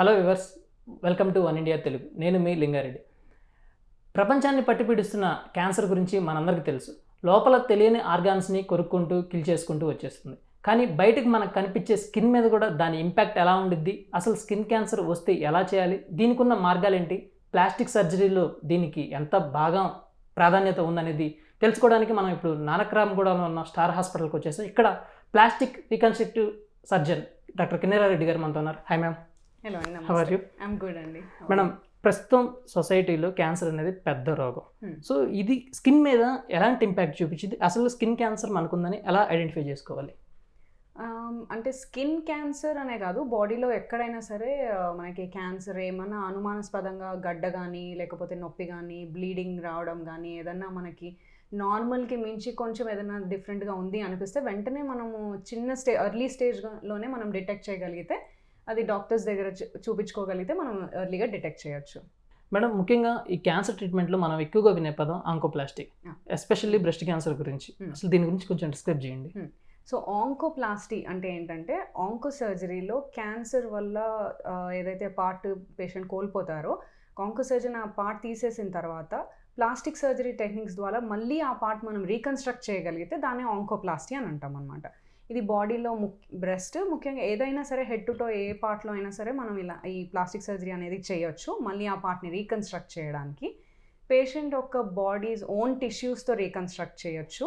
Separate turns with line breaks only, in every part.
Hello viewers welcome to one India Telugu. నేను మీ లింగారెడ్డి. ప్రపంచాన్ని పట్టిపీడిస్తున్న క్యాన్సర్ గురించి మనందరికీ తెలుసు. లోపల తెలియని ఆర్గాన్స్ని కొరుక్కుంటూ కిల్ చేసుకుంటూ వచ్చేస్తుంది. కానీ బయటకు మనకు కనిపించే స్కిన్ మీద కూడా దాని ఇంపాక్ట్ ఎలా ఉండిద్ది? అసలు స్కిన్ క్యాన్సర్ వస్తే ఎలా చేయాలి? దీనికి ఉన్న మార్గాలు ఏంటి ప్లాస్టిక్ సర్జరీలో దీనికి ఎంత బాగా ప్రాధాన్యత ఉందనేది తెలుసుకోవడానికి మనం ఇప్పుడు నానక్రామ్ కూడా ఉన్న స్టార్ హాస్పిటల్కి వచ్చేసాం. ఇక్కడ plastic reconstructive surgeon doctor Kinnerareddy గారు మనతో ఉన్నారు. Hi ma'am.
Hello? I'm good అండి.
మేడం ప్రస్తుతం సొసైటీలో క్యాన్సర్ అనేది పెద్ద రోగం.
Hmm.
సో ఇది స్కిన్ మీద ఎలాంటి ఇంపాక్ట్ చూపించింది? అసలు స్కిన్ క్యాన్సర్ మనకుందని ఎలా ఐడెంటిఫై చేసుకోవాలి?
Um, అంటే స్కిన్ క్యాన్సర్ అనే కాదు బాడీలో ఎక్కడైనా సరే మనకి క్యాన్సర్ ఏమన్నా అనుమానాస్పదంగా గడ్డ కానీ లేకపోతే నొప్పి కానీ బ్లీడింగ్ రావడం కానీ ఏదన్నా మనకి నార్మల్కి మించి కొంచెం ఏదైనా డిఫరెంట్గా ఉంది అనిపిస్తే వెంటనే మనము చిన్న స్టే ఎర్లీ స్టేజ్లోనే మనం డిటెక్ట్ చేయగలిగితే అది డాక్టర్స్ దగ్గర చూపించుకోగలిగితే మనం ఎర్లీగా డిటెక్ట్ చేయొచ్చు.
మేడం ముఖ్యంగా ఈ క్యాన్సర్ ట్రీట్మెంట్లో మనం ఎక్కువగా వినే పదం ఆంకోప్లాస్టిక్. ఎస్పెషల్లీ బ్రెస్ట్ క్యాన్సర్ గురించి.
Hmm.
అసలు దీని గురించి కొంచెం డిస్క్రైబ్ చేయండి.
సో ఆంకోప్లాస్టీ అంటే ఏంటంటే ఆంకో సర్జరీలో క్యాన్సర్ వల్ల ఏదైతే పార్ట్ పేషెంట్ కోల్పోతారో ఆంకో సర్జన్ ఆ పార్ట్ తీసేసిన తర్వాత ప్లాస్టిక్ సర్జరీ టెక్నిక్స్ ద్వారా మళ్ళీ ఆ పార్ట్ మనం రీకన్స్ట్రక్ట్ చేయగలిగితే దాన్ని ఆంకోప్లాస్టీ అని అంటాం అనమాట ఇది బాడీలో ము బ్రెస్ట్ ముఖ్యంగా ఏదైనా సరే హెడ్ టు టో ఏ పార్ట్లో అయినా సరే మనం ఇలా ఈ ప్లాస్టిక్ సర్జరీ అనేది చేయొచ్చు. మళ్ళీ ఆ పార్ట్ని రీకన్స్ట్రక్ట్ చేయడానికి. పేషెంట్ యొక్క బాడీస్ ఓన్ టిష్యూస్తో రీకన్స్ట్రక్ట్ చేయొచ్చు.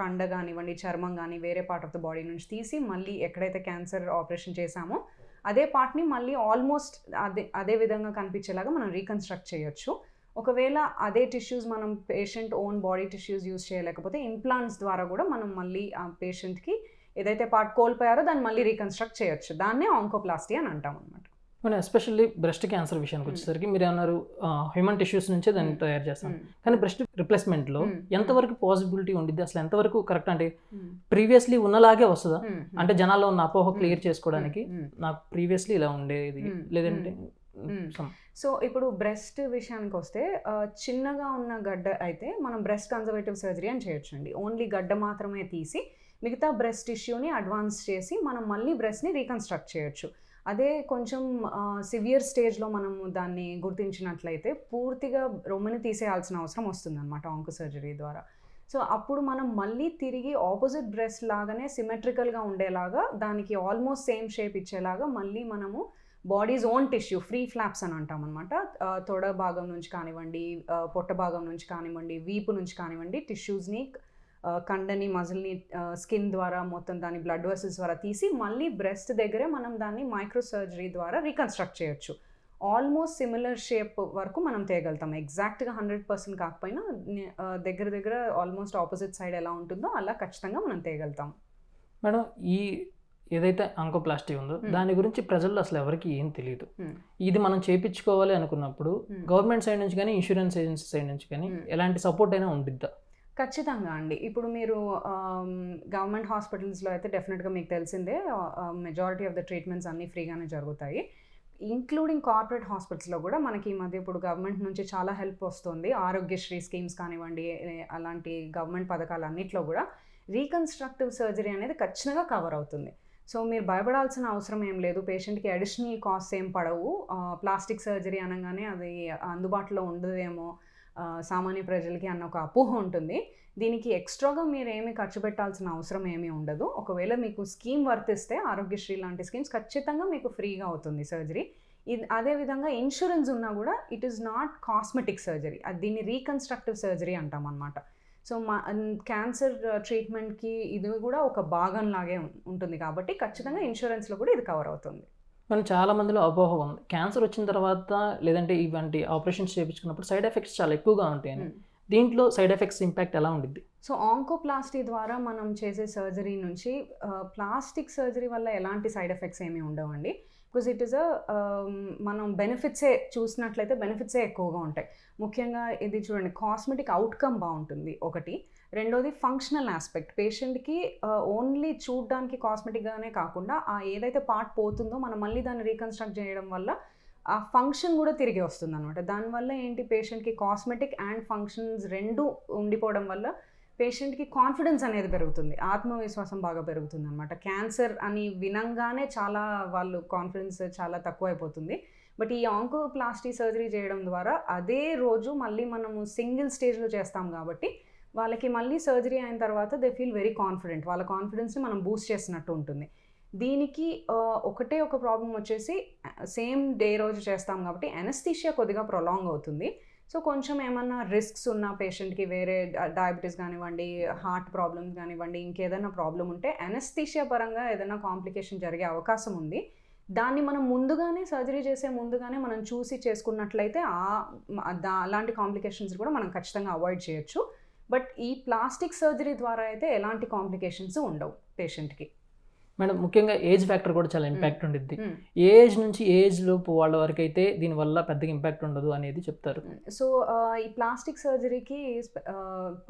కండ కానివ్వండి చర్మం కానీ వేరే పార్ట్ ఆఫ్ ద బాడీ నుంచి తీసి మళ్ళీ ఎక్కడైతే క్యాన్సర్ ఆపరేషన్ చేశామో అదే పార్ట్ని మళ్ళీ ఆల్మోస్ట్ అదే అదే విధంగా కనిపించేలాగా మనం రీకన్స్ట్రక్ట్ చేయొచ్చు. ఒకవేళ అదే టిష్యూస్ మనం patient own body tissues use చేయలేకపోతే ఇంప్లాంట్స్ ద్వారా కూడా మనం మళ్ళీ ఆ పేషెంట్కి ఏదైతే పార్ట్ కోల్పోయారో దాన్ని మళ్ళీ రీకన్స్ట్రక్ట్ చేయొచ్చు. దాన్నే ఆంకోప్లాస్టీ అని అంటాం అనమాట
మనం ఎస్పెషల్లీ బ్రెస్ట్ క్యాన్సర్ విషయానికి వచ్చేసరికి మీరు ఏమన్నారు హ్యూమన్ టిష్యూస్ నుంచే దాన్ని. తయారు చేస్తాం. కానీ బ్రెస్ట్ రిప్లేస్మెంట్లో. ఎంతవరకు పాసిబిలిటీ ఉండిద్ది? అసలు ఎంతవరకు కరెక్ట్ అంటే ప్రీవియస్లీ ఉన్నలాగే వస్తుందా? అంటే జనాల్లో ఉన్న అపోహ క్లియర్ చేసుకోవడానికి నాకు ప్రీవియస్లీ ఇలా ఉండేది. లేదంటే
సో ఇప్పుడు బ్రెస్ట్ విషయానికి వస్తే చిన్నగా ఉన్న గడ్డ అయితే మనం బ్రెస్ట్ కన్జర్వేటివ్ సర్జరీ అని చేయొచ్చండి. ఓన్లీ గడ్డ మాత్రమే తీసి మిగతా బ్రెస్ట్ టిష్యూని అడ్వాన్స్ చేసి మనం మళ్ళీ బ్రెస్ట్ని రీకన్స్ట్రక్ట్ చేయొచ్చు. అదే కొంచెం సివియర్ స్టేజ్లో మనం దాన్ని గుర్తించినట్లయితే పూర్తిగా రొమ్ముని తీసేయాల్సిన అవసరం వస్తుంది అనమాట ఆంకో సర్జరీ ద్వారా. సో అప్పుడు మనం మళ్ళీ తిరిగి ఆపోజిట్ బ్రెస్ట్ లాగానే సిమెట్రికల్గా ఉండేలాగా దానికి ఆల్మోస్ట్ సేమ్ షేప్ ఇచ్చేలాగా మళ్ళీ మనము body's own tissue free flaps అని అంటాం అనమాట తొడ భాగం నుంచి కానివ్వండి పొట్ట భాగం నుంచి కానివ్వండి వీపు నుంచి కానివ్వండి టిష్యూస్ని కండని మజిల్ని స్కిన్ ద్వారా మొత్తం దాని బ్లడ్ వెసల్స్ ద్వారా తీసి మళ్ళీ బ్రెస్ట్ దగ్గరే మనం దాన్ని మైక్రో సర్జరీ ద్వారా రీకన్స్ట్రక్ట్ చేయొచ్చు. ఆల్మోస్ట్ సిమిలర్ షేప్ వరకు మనం తేయగలుగుతాం ఎగ్జాక్ట్గా హండ్రెడ్ పర్సెంట్ కాకపోయినా దగ్గర దగ్గర ఆల్మోస్ట్ ఆపోజిట్ సైడ్ ఎలా ఉంటుందో అలా ఖచ్చితంగా మనం తేయగలుగుతాం
మేడం ఈ ఏదైతే అంకోప్లాస్టీ ఉందో. దాని గురించి ప్రజల్లో అసలు ఎవరికి ఏం తెలియదు. ఇది మనం చేపించుకోవాలి అనుకున్నప్పుడు. గవర్నమెంట్ సైడ్ నుంచి కానీ ఇన్సూరెన్స్ ఏజెన్సీ సైడ్ నుంచి కానీ. ఎలాంటి సపోర్ట్ అయినా ఉండిద్దా
ఖచ్చితంగా అండి ఇప్పుడు మీరు గవర్నమెంట్ హాస్పిటల్స్లో అయితే డెఫినెట్గా మీకు తెలిసిందే మెజారిటీ ఆఫ్ ద ట్రీట్మెంట్స్ అన్నీ ఫ్రీగానే జరుగుతాయి ఇంక్లూడింగ్ కార్పొరేట్ హాస్పిటల్స్లో కూడా మనకి ఈ మధ్య ఇప్పుడు గవర్నమెంట్ నుంచి చాలా హెల్ప్ వస్తుంది ఆరోగ్యశ్రీ స్కీమ్స్ కానివ్వండి అలాంటి గవర్నమెంట్ పథకాలు అన్నిట్లో కూడా రీకన్స్ట్రక్టివ్ సర్జరీ అనేది ఖచ్చితంగా కవర్ అవుతుంది సో మీరు భయపడాల్సిన అవసరం ఏం లేదు. పేషెంట్కి అడిషనల్ కాస్ట్ ఏం పడవు. ప్లాస్టిక్ సర్జరీ అనగానే అది అందుబాటులో ఉండదేమో సామాన్య ప్రజలకి అన్న ఒక అపోహ ఉంటుంది. దీనికి ఎక్స్ట్రాగా మీరు ఏమీ ఖర్చు పెట్టాల్సిన అవసరం ఏమీ ఉండదు. ఒకవేళ మీకు స్కీమ్ వర్తిస్తే ఆరోగ్యశ్రీ లాంటి స్కీమ్స్ ఖచ్చితంగా మీకు ఫ్రీగా అవుతుంది సర్జరీ. ఇది అదేవిధంగా ఇన్సూరెన్స్ ఉన్నా కూడా it is not cosmetic surgery. అది దీన్ని రీకన్స్ట్రక్టివ్ సర్జరీ అంటాం అనమాట సో మా క్యాన్సర్ ట్రీట్మెంట్కి ఇది కూడా ఒక భాగం లాగే ఉంటుంది కాబట్టి ఖచ్చితంగా ఇన్సూరెన్స్లో కూడా ఇది కవర్ అవుతుంది.
మనం చాలా మందిలో అపోహ ఉంది. క్యాన్సర్ వచ్చిన తర్వాత లేదంటే ఇవంటి ఆపరేషన్స్ చేయించుకున్నప్పుడు సైడ్ ఎఫెక్ట్స్ చాలా ఎక్కువగా ఉంటాయని.
Hmm.
దీంట్లో సైడ్ ఎఫెక్ట్స్ ఇంపాక్ట్ ఎలా ఉండిద్ది?
సో ఆంకోప్లాస్టీ ద్వారా మనం చేసే సర్జరీ నుంచి ప్లాస్టిక్ సర్జరీ వల్ల ఎలాంటి సైడ్ ఎఫెక్ట్స్ ఏమీ ఉండవండి. బికాజ్ ఇట్ ఈస్ అ మనం బెనిఫిట్సే చూసినట్లయితే బెనిఫిట్సే ఎక్కువగా ఉంటాయి. ముఖ్యంగా ఇది చూడండి కాస్మెటిక్ అవుట్కమ్ బాగుంటుంది ఒకటి. రెండోది ఫంక్షనల్ ఆస్పెక్ట్. పేషెంట్కి ఓన్లీ చూడడానికి కాస్మెటిక్గానే కాకుండా ఆ ఏదైతే పార్ట్ పోతుందో మనం మళ్ళీ దాన్ని రీకన్స్ట్రక్ట్ చేయడం వల్ల ఆ ఫంక్షన్ కూడా తిరిగి వస్తుంది అనమాట దానివల్ల ఏంటి? పేషెంట్కి కాస్మెటిక్ అండ్ ఫంక్షన్స్ రెండు ఉండిపోవడం వల్ల పేషెంట్కి కాన్ఫిడెన్స్ అనేది పెరుగుతుంది. ఆత్మవిశ్వాసం బాగా పెరుగుతుంది అనమాట క్యాన్సర్ అని వినంగానే చాలా వాళ్ళు కాన్ఫిడెన్స్ చాలా తక్కువ అయిపోతుంది బట్ ఈ ఆంకోప్లాస్టీ సర్జరీ చేయడం ద్వారా అదే రోజు మళ్ళీ మనము సింగిల్ స్టేజ్లో చేస్తాం కాబట్టి వాళ్ళకి మళ్ళీ సర్జరీ అయిన తర్వాత దే ఫీల్ వెరీ కాన్ఫిడెంట్. వాళ్ళ కాన్ఫిడెన్స్ని మనం బూస్ట్ చేసినట్టు ఉంటుంది. దీనికి ఒకటే ఒక ప్రాబ్లం వచ్చేసి సేమ్ డే రోజు చేస్తాం కాబట్టి ఎనస్థీషియా కొద్దిగా ప్రొలాంగ్ అవుతుంది. సో కొంచెం ఏమన్నా రిస్క్స్ ఉన్న పేషెంట్కి వేరే డయాబెటీస్ కానివ్వండి హార్ట్ ప్రాబ్లమ్స్ కానివ్వండి ఇంకేదైనా ప్రాబ్లం ఉంటే ఎనస్థీషియా పరంగా ఏదైనా కాంప్లికేషన్ జరిగే అవకాశం ఉంది. దాన్ని మనం ముందుగానే సర్జరీ చేసే ముందుగానే మనం చూసి చేసుకున్నట్లయితే ఆ దా- అలాంటి కాంప్లికేషన్స్ కూడా మనం ఖచ్చితంగా అవాయిడ్ చేయొచ్చు. బట్ ఈ ప్లాస్టిక్ సర్జరీ ద్వారా అయితే ఎలాంటి కాంప్లికేషన్స్ ఉండవు పేషెంట్కి
మేడం ముఖ్యంగా ఏజ్ ఫ్యాక్టర్ కూడా చాలా ఇంపాక్ట్ ఉండిద్ది. ఏజ్ నుంచి ఏజ్ లోపు వాళ్ళ వరకు అయితే దీనివల్ల పెద్దగా ఇంపాక్ట్ ఉండదు అనేది చెప్తారు.
సో ఈ ప్లాస్టిక్ సర్జరీకి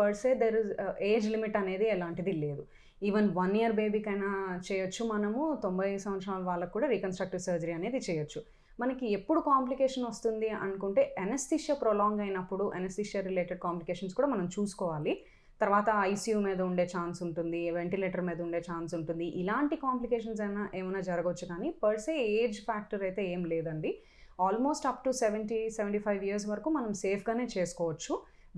per se there is age limit అనేది ఎలాంటిది లేదు. ఈవెన్ వన్ ఇయర్ బేబీకైనా చేయొచ్చు మనము తొంభై సంవత్సరాల వాళ్ళకు కూడా రీకన్స్ట్రక్టివ్ సర్జరీ అనేది చేయొచ్చు. మనకి ఎప్పుడు కాంప్లికేషన్ వస్తుంది అనుకుంటే ఎనస్థిషియా ప్రొలాంగ్ అయినప్పుడు ఎనస్థిషియా రిలేటెడ్ కాంప్లికేషన్స్ కూడా మనం చూసుకోవాలి. తర్వాత ఐసీయూ మీద ఉండే ఛాన్స్ ఉంటుంది వెంటిలేటర్ మీద ఉండే ఛాన్స్ ఉంటుంది. ఇలాంటి కాంప్లికేషన్స్ అయినా ఏమైనా జరగవచ్చు కానీ పర్సే ఏజ్ ఫ్యాక్టర్ అయితే ఏం లేదండి. Almost up to seventy seventy five years వరకు మనం సేఫ్గానే చేసుకోవచ్చు.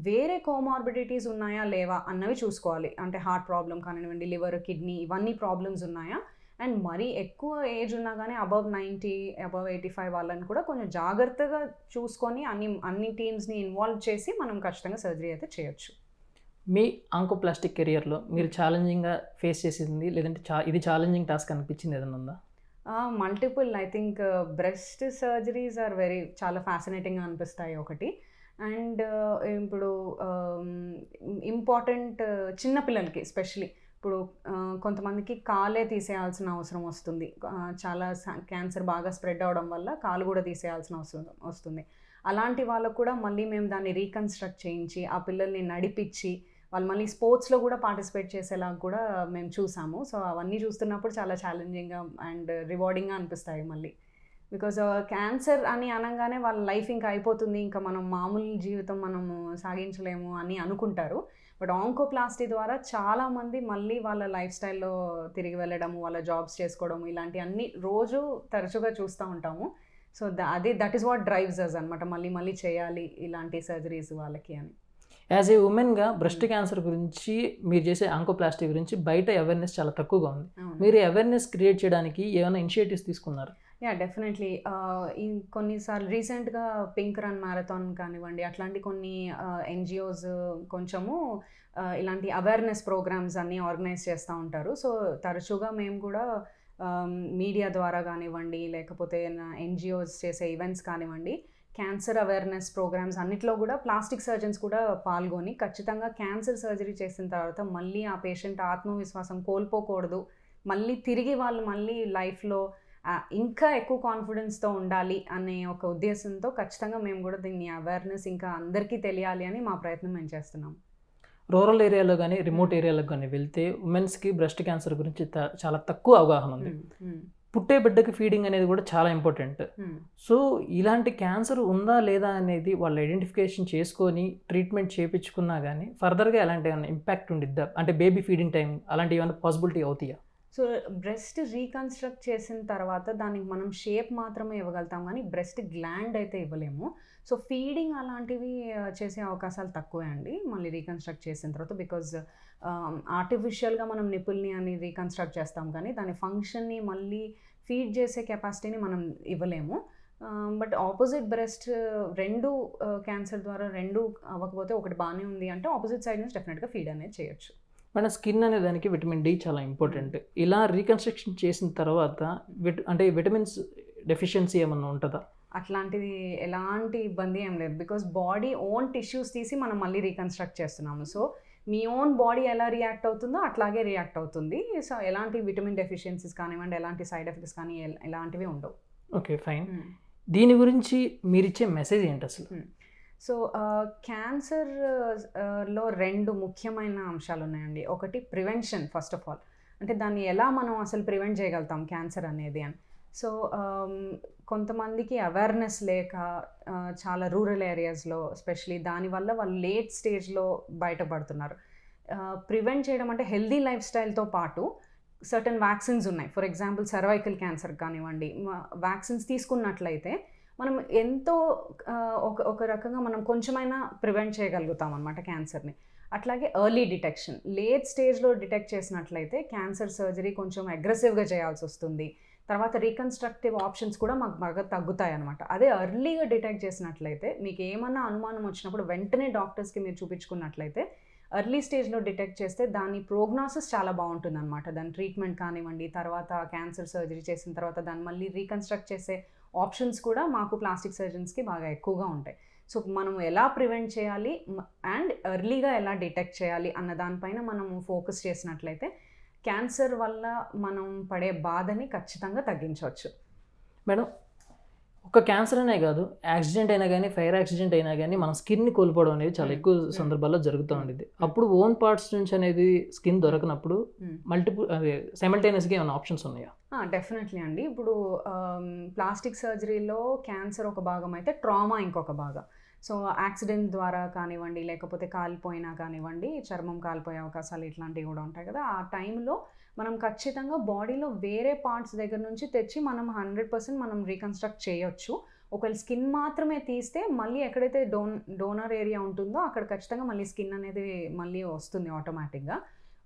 వేరే కోమార్బిడిటీస్ ఉన్నాయా లేవా అన్నవి చూసుకోవాలి. అంటే హార్ట్ ప్రాబ్లం కానివ్వండి లివర్ కిడ్నీ ఇవన్నీ ప్రాబ్లమ్స్ ఉన్నాయా? అండ్ మరీ ఎక్కువ ఏజ్ ఉన్నా కానీ above ninety above eighty five వాళ్ళని కూడా కొంచెం జాగ్రత్తగా చూసుకొని అన్ని అన్ని టీమ్స్ని ఇన్వాల్వ్ చేసి మనం ఖచ్చితంగా సర్జరీ అయితే చేయొచ్చు.
మీ ఆంకోప్లాస్టిక్ కెరియర్లో మీరు ఛాలెంజింగ్గా ఫేస్ చేసింది లేదంటే చా ఇది ఛాలెంజింగ్ టాస్క్ అనిపించింది ఏదైనా ఉందా?
Multiple. I think breast surgeries are very చాలా ఫ్యాసినేటింగ్గా అనిపిస్తాయి ఒకటి. అండ్ ఇప్పుడు ఇంపార్టెంట్ చిన్నపిల్లలకి స్పెషలీ. ఇప్పుడు కొంతమందికి కాలే తీసేయాల్సిన అవసరం వస్తుంది. చాలా క్యాన్సర్ బాగా స్ప్రెడ్ అవడం వల్ల కాలు కూడా తీసేయాల్సిన అవసరం వస్తుంది. అలాంటి వాళ్ళకు కూడా మళ్ళీ మేము దాన్ని రీకన్స్ట్రక్ట్ చేయించి ఆ పిల్లల్ని నడిపించి వాళ్ళు మళ్ళీ స్పోర్ట్స్లో కూడా పార్టిసిపేట్ చేసేలాగా కూడా మేము చూసాము. సో అవన్నీ చూస్తున్నప్పుడు చాలా ఛాలెంజింగ్గా అండ్ రివార్డింగ్గా అనిపిస్తాయి మళ్ళీ. బికాజ్ క్యాన్సర్ uh, అని అనగానే వాళ్ళ లైఫ్ ఇంకా అయిపోతుంది. ఇంకా మనం మామూలు జీవితం మనము సాగించలేము అని అనుకుంటారు. బట్ ఆంకోప్లాస్టీ ద్వారా చాలామంది మళ్ళీ వాళ్ళ లైఫ్ స్టైల్లో తిరిగి వెళ్ళడము వాళ్ళ జాబ్స్ చేసుకోవడము ఇలాంటి అన్ని రోజు తరచుగా చూస్తూ ఉంటాము. సో అదే that is what drives us అనమాట మళ్ళీ మళ్ళీ చేయాలి ఇలాంటి సర్జరీస్ వాళ్ళకి అని.
యాజ్ ఏ ఉమెన్గా బ్రెస్ట్ క్యాన్సర్ గురించి మీరు చేసే ఆంకోప్లాస్టీ గురించి బయట అవేర్నెస్ చాలా తక్కువగా ఉంది. మీరు అవేర్నెస్ క్రియేట్ చేయడానికి ఏమైనా ఇనిషియేటివ్స్ తీసుకున్నారు?
యా డెఫినెట్లీ ఈ కొన్నిసార్లు రీసెంట్గా పింక్ రన్ మ్యారథాన్ కానివ్వండి అట్లాంటి కొన్ని ఎన్జిఓస్ కొంచెము ఇలాంటి అవేర్నెస్ ప్రోగ్రామ్స్ అన్నీ ఆర్గనైజ్ చేస్తూ ఉంటారు. సో తరచుగా మేము కూడా మీడియా ద్వారా కానివ్వండి లేకపోతే ఎన్జిఓస్ చేసే ఈవెంట్స్ కానివ్వండి క్యాన్సర్ అవేర్నెస్ ప్రోగ్రామ్స్ అన్నిట్లో కూడా ప్లాస్టిక్ సర్జన్స్ కూడా పాల్గొని ఖచ్చితంగా క్యాన్సర్ సర్జరీ చేసిన తర్వాత మళ్ళీ ఆ పేషెంట్ ఆత్మవిశ్వాసం కోల్పోకూడదు. మళ్ళీ తిరిగి వాళ్ళు మళ్ళీ లైఫ్లో ఇంకా ఎక్కువ కాన్ఫిడెన్స్తో ఉండాలి అనే ఒక ఉద్దేశంతో ఖచ్చితంగా మేము కూడా దీన్ని అవేర్నెస్ ఇంకా అందరికీ తెలియాలి అని మా ప్రయత్నం మేము చేస్తున్నాం.
రూరల్ ఏరియాలో కానీ రిమోట్ ఏరియాలో కానీ వెళ్తే ఉమెన్స్కి బ్రెస్ట్ క్యాన్సర్ గురించి చాలా తక్కువ అవగాహన ఉంది. పుట్టే బిడ్డకి ఫీడింగ్ అనేది కూడా చాలా ఇంపార్టెంట్ సో ఇలాంటి క్యాన్సర్ ఉందా లేదా అనేది వాళ్ళు ఐడెంటిఫికేషన్ చేసుకొని ట్రీట్మెంట్ చేయించుకున్నా కానీ ఫర్దర్గా ఎలాంటి ఏమైనా ఇంపాక్ట్ ఉండిద్దా? అంటే బేబీ ఫీడింగ్ టైం అలాంటి ఏమైనా పాసిబిలిటీ అవుతాయా?
సో బ్రెస్ట్ రీకన్స్ట్రక్ట్ చేసిన తర్వాత దానికి మనం షేప్ మాత్రమే ఇవ్వగలుగుతాం కానీ బ్రెస్ట్ గ్లాండ్ అయితే ఇవ్వలేము. సో ఫీడింగ్ అలాంటివి చేసే అవకాశాలు తక్కువే అండి. మళ్ళీ రీకన్స్ట్రక్ట్ చేసిన తర్వాత బికాజ్ ఆర్టిఫిషియల్గా మనం నిపుల్ని అని రీకన్స్ట్రక్ట్ చేస్తాం కానీ దాని ఫంక్షన్ని మళ్ళీ ఫీడ్ చేసే కెపాసిటీని మనం ఇవ్వలేము. బట్ ఆపోజిట్ బ్రెస్ట్ రెండు క్యాన్సర్ ద్వారా రెండు అవ్వకపోతే ఒకటి బాగానే ఉంది అంటే ఆపోజిట్ సైడ్ నుంచి డెఫినెట్గా ఫీడ్ అనేది చేయొచ్చు.
మన స్కిన్ అనే దానికి విటమిన్ డి చాలా ఇంపార్టెంట్ ఇలా రీకన్స్ట్రక్షన్ చేసిన తర్వాత విట అంటే విటమిన్స్ డెఫిషియన్సీ ఏమన్నా ఉంటుందా?
అట్లాంటిది ఎలాంటి ఇబ్బంది ఏం లేదు. బికాస్ బాడీ ఓన్ టిష్యూస్ తీసి మనం మళ్ళీ రీకన్స్ట్రక్ట్ చేస్తున్నాము. సో మీ ఓన్ బాడీ ఎలా రియాక్ట్ అవుతుందో అట్లాగే రియాక్ట్ అవుతుంది. సో ఎలాంటి విటమిన్ డెఫిషియన్సీస్ కానివ్వండి ఎలాంటి సైడ్ ఎఫెక్ట్స్ కానీ ఎల్- ఎలాంటివి ఉండవు.
Okay fine. దీని గురించి మీరిచ్చే మెసేజ్ ఏంటి అసలు?
సో క్యాన్సర్లో రెండు ముఖ్యమైన అంశాలు ఉన్నాయండి. ఒకటి ప్రివెన్షన్ ఫస్ట్ ఆఫ్ ఆల్. అంటే దాన్ని ఎలా మనం అసలు ప్రివెంట్ చేయగలుగుతాం క్యాన్సర్ అనేది అని. సో కొంతమందికి అవేర్నెస్ లేక చాలా రూరల్ ఏరియాస్లో ఎస్పెషలీ దానివల్ల వాళ్ళు లేట్ స్టేజ్లో బయటపడుతున్నారు. ప్రివెంట్ చేయడం అంటే హెల్దీ లైఫ్ స్టైల్తో పాటు సర్టన్ వ్యాక్సిన్స్ ఉన్నాయి. ఫర్ ఎగ్జాంపుల్ సర్వైకల్ క్యాన్సర్ కానివ్వండి వ్యాక్సిన్స్ తీసుకున్నట్లయితే మనం ఎంతో ఒక ఒక రకంగా మనం కొంచెమైనా ప్రివెంట్ చేయగలుగుతాం అనమాట క్యాన్సర్ని అట్లాగే ఎర్లీ డిటెక్షన్ లేట్ స్టేజ్లో డిటెక్ట్ చేసినట్లయితే క్యాన్సర్ సర్జరీ కొంచెం అగ్రెసివ్గా చేయాల్సి వస్తుంది. తర్వాత రీకన్స్ట్రక్టివ్ ఆప్షన్స్ కూడా మాకు బాగా తగ్గుతాయి అనమాట అదే ఎర్లీగా డిటెక్ట్ చేసినట్లయితే మీకు ఏమన్నా అనుమానం వచ్చినప్పుడు వెంటనే డాక్టర్స్కి మీరు చూపించుకున్నట్లయితే ఎర్లీ స్టేజ్లో డిటెక్ట్ చేస్తే దాని ప్రోగ్నాసిస్ చాలా బాగుంటుంది అనమాట దాని ట్రీట్మెంట్ కానివ్వండి తర్వాత క్యాన్సర్ సర్జరీ చేసిన తర్వాత దాన్ని మళ్ళీ రీకన్స్ట్రక్ట్ చేసే ఆప్షన్స్ కూడా మాకు ప్లాస్టిక్ సర్జన్స్కి బాగా ఎక్కువగా ఉంటాయి. సో మనం ఎలా ప్రివెంట్ చేయాలి? అండ్ ఎర్లీగా ఎలా డిటెక్ట్ చేయాలి? అన్న దానిపైన మనము ఫోకస్ చేసినట్లయితే క్యాన్సర్ వల్ల మనం పడే బాధని ఖచ్చితంగా తగ్గించవచ్చు.
మేడం ఒక క్యాన్సర్ అనే కాదు యాక్సిడెంట్ అయినా కానీ ఫైర్ యాక్సిడెంట్ అయినా కానీ మనం స్కిన్ని కోల్పోవడం అనేది చాలా. ఎక్కువ. సందర్భాల్లో జరుగుతూ ఉండేది అప్పుడు ఓన్ పార్ట్స్ నుంచి అనేది స్కిన్ దొరకనప్పుడు మల్టిపుల్ అదే సైమల్టేనియస్గా ఏమైనా ఆప్షన్స్ ఉన్నాయా?
డెఫినెట్లీ అండి. ఇప్పుడు ప్లాస్టిక్ సర్జరీలో క్యాన్సర్ ఒక భాగం అయితే ట్రామా ఇంకొక భాగం. సో యాక్సిడెంట్ ద్వారా కానివ్వండి లేకపోతే కాలిపోయినా కానివ్వండి చర్మం కాలిపోయే అవకాశాలు ఇట్లాంటివి కూడా ఉంటాయి కదా. ఆ టైంలో మనం ఖచ్చితంగా బాడీలో వేరే పార్ట్స్ దగ్గర నుంచి తెచ్చి మనం హండ్రెడ్ పర్సెంట్ మనం రీకన్స్ట్రక్ట్ చేయొచ్చు. ఒకవేళ స్కిన్ మాత్రమే తీస్తే మళ్ళీ ఎక్కడైతే డోన్ డోనర్ ఏరియా ఉంటుందో అక్కడ ఖచ్చితంగా మళ్ళీ స్కిన్ అనేది మళ్ళీ వస్తుంది ఆటోమేటిక్గా.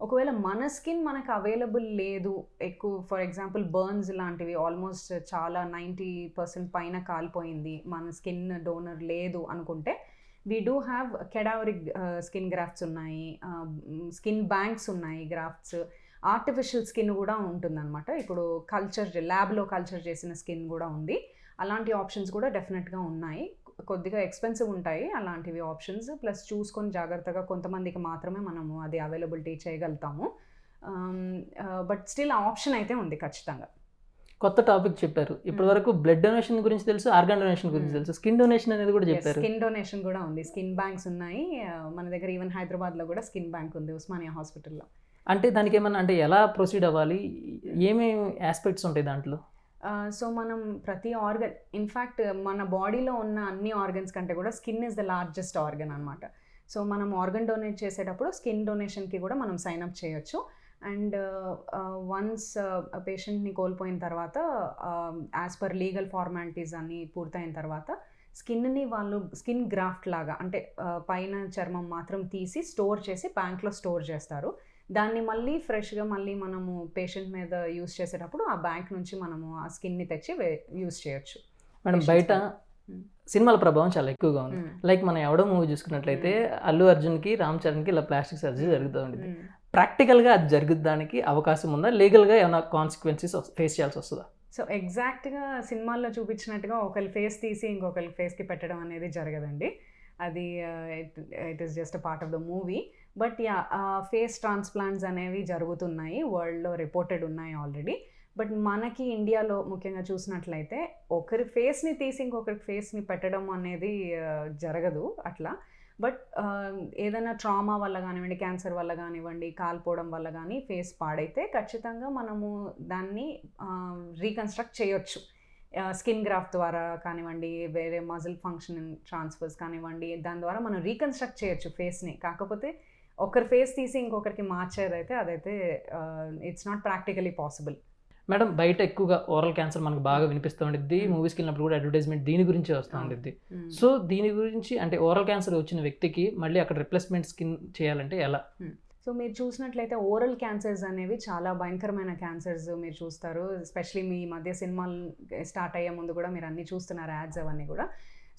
ఒకవేళ మన స్కిన్ మనకు అవైలబుల్ లేదు ఎక్కువ ఫర్ ఎగ్జాంపుల్ బర్న్స్ లాంటివి ఆల్మోస్ట్ చాలా నైంటీ పర్సెంట్ పైన కాలిపోయింది మన స్కిన్ డోనర్ లేదు అనుకుంటే we do have cadaveric skin grafts ఉన్నాయి uh, స్కిన్ బ్యాంక్స్ ఉన్నాయి గ్రాఫ్ట్స్ ఆర్టిఫిషియల్ స్కిన్ కూడా ఉంటుందన్నమాట. ఇప్పుడు కల్చర్ ల్యాబ్లో కల్చర్ చేసిన స్కిన్ కూడా ఉంది. అలాంటి ఆప్షన్స్ కూడా డెఫినెట్గా ఉన్నాయి. కొద్దిగా ఎక్స్పెన్సివ్ ఉంటాయి. అలాంటివి ఆప్షన్స్ ప్లస్ చూసుకొని జాగ్రత్తగా కొంతమందికి మాత్రమే మనము అది అవైలబిలిటీ చేయగలుగుతాము. బట్ స్టిల్ ఆప్షన్ అయితే ఉంది ఖచ్చితంగా.
కొత్త టాపిక్ చెప్పారు. ఇప్పటి వరకు బ్లడ్ డొనేషన్ గురించి తెలుసు ఆర్గాన్ డొనేషన్ గురించి
Mm.
తెలుసు. స్కిన్ డొనేషన్ అనేది కూడా చెప్పారు.
స్కిన్ డొనేషన్ కూడా ఉంది. స్కిన్ బ్యాంక్స్ ఉన్నాయి. ఆ, మన దగ్గర ఈవెన్ హైదరాబాద్లో కూడా స్కిన్ బ్యాంక్ ఉంది ఉస్మానియా హాస్పిటల్లో
అంటే దానికి ఏమన్నా అంటే ఎలా ప్రొసీడ్ అవ్వాలి? ఏమేమి ఆస్పెక్ట్స్ ఉంటాయి దాంట్లో?
సో మనం ప్రతి ఆర్గన్ ఇన్ఫ్యాక్ట్ మన బాడీలో ఉన్న అన్ని ఆర్గన్స్ కంటే కూడా skin is the largest organ అనమాట సో మనం ఆర్గన్ డొనేట్ చేసేటప్పుడు స్కిన్ డొనేషన్కి కూడా మనం సైన్ అప్ చేయొచ్చు. అండ్ వన్స్ పేషెంట్ని కోల్పోయిన తర్వాత యాజ్ పర్ లీగల్ ఫార్మాలిటీస్ అన్నీ పూర్తయిన తర్వాత స్కిన్ని వాళ్ళు స్కిన్ గ్రాఫ్ట్ లాగా అంటే పైన చర్మం మాత్రం తీసి స్టోర్ చేసి బ్యాంక్లో స్టోర్ చేస్తారు. దాన్ని మళ్ళీ ఫ్రెష్గా మళ్ళీ మనము పేషెంట్ మీద యూస్ చేసేటప్పుడు ఆ బ్యాంక్ నుంచి మనము ఆ స్కిన్ని తెచ్చి యూస్ చేయొచ్చు.
మేడం
Patients
బయట. సినిమాల ప్రభావం చాలా ఎక్కువగా ఉంది. లైక్ మనం ఎవడో మూవీ చూసుకున్నట్లయితే అల్లు అర్జున్కి రామ్ చరణ్కి ఇలా ప్లాస్టిక్ సర్జరీ జరుగుతూ ఉండేది. ప్రాక్టికల్గా అది జరుగుదానికి అవకాశం ఉందా? లీగల్గా ఏమైనా కాన్సిక్వెన్సెస్ ఫేస్ చేయాల్సి వస్తుందా?
సో ఎగ్జాక్ట్గా సినిమాల్లో చూపించినట్టుగా ఒకరి ఫేస్ తీసి ఇంకొకరి ఫేస్కి పెట్టడం అనేది జరగదండి. అది it is just part of the movie. But yeah face transplants అనేవి జరుగుతున్నాయి. వరల్డ్లో రిపోర్టెడ్ ఉన్నాయి ఆల్రెడీ. బట్ మనకి ఇండియాలో ముఖ్యంగా చూసినట్లయితే ఒకరి ఫేస్ని తీసి ఇంకొకరి ఫేస్ని పెట్టడం అనేది జరగదు అట్లా. బట్ ఏదైనా ట్రామా వల్ల కానివ్వండి క్యాన్సర్ వల్ల కానివ్వండి కాలిపోవడం వల్ల కానీ ఫేస్ పాడైతే ఖచ్చితంగా మనము దాన్ని రీకన్స్ట్రక్ట్ చేయొచ్చు. స్కిన్ గ్రాఫ్ ద్వారా కానివ్వండి వేరే మజిల్ ఫంక్షన్ ట్రాన్స్ఫర్స్ కానివ్వండి దాని ద్వారా మనం రీకన్స్ట్రక్ట్ చేయొచ్చు ఫేస్ని. కాకపోతే ఒకరి ఫేస్ తీసి ఇంకొకరికి మార్చేదైతే అదైతే it's not practically possible
madam బయట ఎక్కువగా ఓరల్ క్యాన్సర్ మనకు బాగా వినిపిస్తూ ఉండిద్ది. మూవీస్కి వెళ్ళినప్పుడు కూడా అడ్వర్టైజ్మెంట్ దీని గురించి వస్తూ ఉండిద్ది. సో దీని గురించి అంటే ఓరల్ క్యాన్సర్ వచ్చిన వ్యక్తికి మళ్ళీ అక్కడ రిప్లేస్మెంట్ స్కిన్ చేయాలంటే ఎలా?
సో మీరు చూసినట్లయితే ఓరల్ క్యాన్సర్స్ అనేవి చాలా భయంకరమైన క్యాన్సర్స్ మీరు చూస్తారు. ఎస్పెషలీ మీ మధ్య సినిమాలు స్టార్ట్ అయ్యే ముందు కూడా మీరు అన్నీ చూస్తున్నారు యాడ్స్ అవన్నీ కూడా.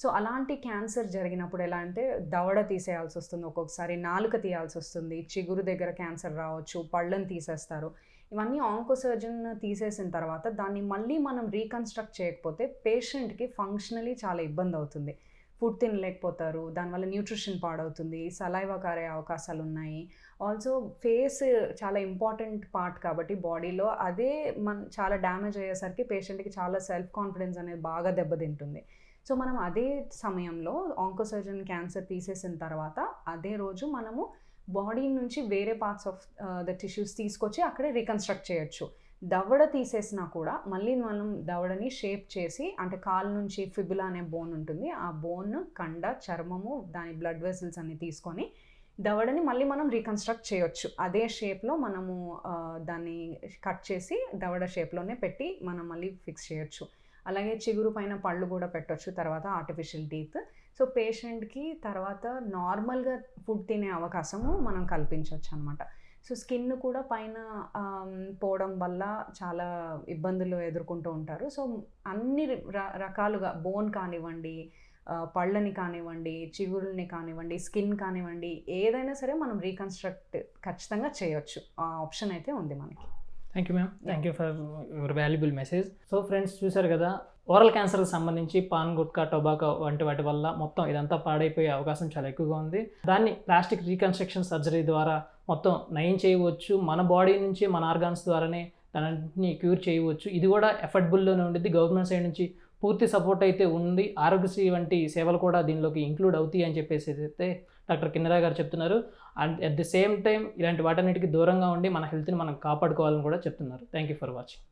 సో అలాంటి క్యాన్సర్ జరిగినప్పుడు ఎలా అంటే దవడ తీసేయాల్సి వస్తుంది ఒక్కొక్కసారి నాలుక తీయాల్సి వస్తుంది చిగురు దగ్గర క్యాన్సర్ రావచ్చు పళ్ళని తీసేస్తారు. ఇవన్నీ ఆంకోసర్జన్ తీసేసిన తర్వాత దాన్ని మళ్ళీ మనం రీకన్స్ట్రక్ట్ చేయకపోతే పేషెంట్కి ఫంక్షనలీ చాలా ఇబ్బంది అవుతుంది. ఫుడ్ తినలేకపోతారు దానివల్ల న్యూట్రిషన్ పాడవుతుంది సలైవా కారే అవకాశాలు ఉన్నాయి ఆల్సో ఫేస్ చాలా ఇంపార్టెంట్ పార్ట్ కాబట్టి బాడీలో అదే మన చాలా డ్యామేజ్ అయ్యేసరికి పేషెంట్కి చాలా సెల్ఫ్ కాన్ఫిడెన్స్ అనేది బాగా దెబ్బతింటుంది. సో మనం అదే సమయంలో ఆంకోసర్జన్ క్యాన్సర్ తీసేసిన తర్వాత అదే రోజు మనము బాడీ నుంచి వేరే పార్ట్స్ ఆఫ్ ద టిష్యూస్ తీసుకొచ్చి అక్కడే రీకన్స్ట్రక్ట్ చేయొచ్చు. దవడ తీసేసినా కూడా మళ్ళీ మనం దవడని షేప్ చేసి అంటే కాలు నుంచి ఫిబులా అనే బోన్ ఉంటుంది ఆ బోన్ కండ చర్మము దాని బ్లడ్ వెసల్స్ అన్ని తీసుకొని దవడని మళ్ళీ మనం రీకన్స్ట్రక్ట్ చేయొచ్చు. అదే షేప్లో మనము uh, దాన్ని కట్ చేసి దవడ షేప్లోనే పెట్టి మనం మళ్ళీ ఫిక్స్ చేయొచ్చు. అలాగే చిగురు పైన పళ్ళు కూడా పెట్టొచ్చు తర్వాత ఆర్టిఫిషియల్ టీత్ సో పేషెంట్కి తర్వాత నార్మల్గా ఫుడ్ తినే అవకాశము మనం కల్పించవచ్చు అనమాట సో స్కిన్ కూడా పైన పోవడం వల్ల చాలా ఇబ్బందులు ఎదుర్కొంటూ ఉంటారు. సో అన్ని రకాలుగా బోన్ కానివ్వండి పళ్ళని కానివ్వండి చిగురుల్ని కానివ్వండి స్కిన్ కానివ్వండి ఏదైనా సరే మనం రీకన్స్ట్రక్ట్ ఖచ్చితంగా చేయొచ్చు. ఆ ఆప్షన్ అయితే ఉంది మనకి.
Thank you ma'am thank you for your valuable message so friends చూశారు కదా ఓరల్ క్యాన్సర్కి సంబంధించి పాన్ గుట్కా టొబాకో వంటి వాటి వల్ల మొత్తం ఇదంతా పాడైపోయే అవకాశం చాలా ఎక్కువగా ఉంది. దాన్ని ప్లాస్టిక్ రీకన్స్ట్రక్షన్ సర్జరీ ద్వారా మొత్తం నయం చేయవచ్చు. మన బాడీ నుంచి మన ఆర్గాన్స్ ద్వారానే దాన్ని క్యూర్ చేయవచ్చు. ఇది కూడా ఎఫర్డబుల్లోనే ఉండిద్ది. గవర్నమెంట్ సైడ్ నుంచి పూర్తి సపోర్ట్ అయితే ఉంది. ఆరోగ్యశ్రీ వంటి సేవలు కూడా దీనిలోకి ఇంక్లూడ్ అవుతాయి అని చెప్పేసి అయితే డాక్టర్ కిన్నరా గారు చెప్తున్నారు. And at the same time ఇలాంటి వాటన్నిటికీ దూరంగా ఉండి మన హెల్త్ని మనం కాపాడుకోవాలని కూడా చెప్తున్నారు. Thank you for watching.